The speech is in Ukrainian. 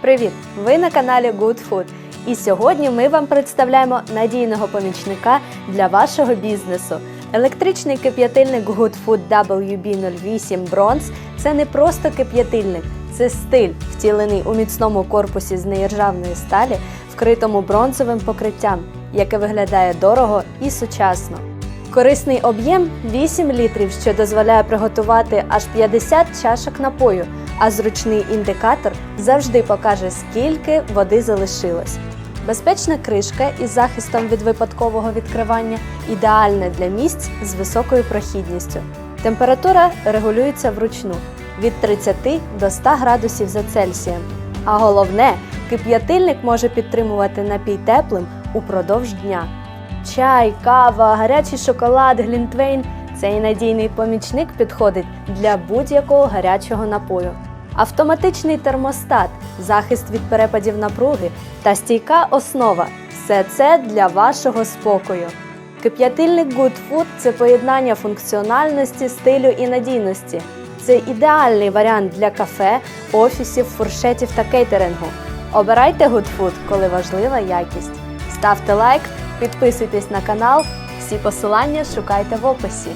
Привіт! Ви на каналі Good Food. І сьогодні ми вам представляємо надійного помічника для вашого бізнесу. Електричний кип'ятильник Good Food WB08 Bronze – це не просто кип'ятильник, це стиль, втілений у міцному корпусі з неіржавної сталі, вкритому бронзовим покриттям, яке виглядає дорого і сучасно. Корисний об'єм 8 літрів, що дозволяє приготувати аж 50 чашок напою, а зручний індикатор завжди покаже, скільки води залишилось. Безпечна кришка із захистом від випадкового відкривання ідеальна для місць з високою прохідністю. Температура регулюється вручну від 30 до 100 градусів за Цельсієм. А головне, кип'ятильник може підтримувати напій теплим упродовж дня. Чай, кава, гарячий шоколад, глінтвейн цей надійний помічник підходить для будь-якого гарячого напою. Автоматичний термостат, захист від перепадів напруги та стійка основа все це для вашого спокою. Кип'ятильник Good Food – це поєднання функціональності, стилю і надійності. Це ідеальний варіант для кафе, офісів, фуршетів та кейтерингу. Обирайте Good Food, коли важлива якість. Ставте лайк, підписуйтесь на канал. Всі посилання шукайте в описі.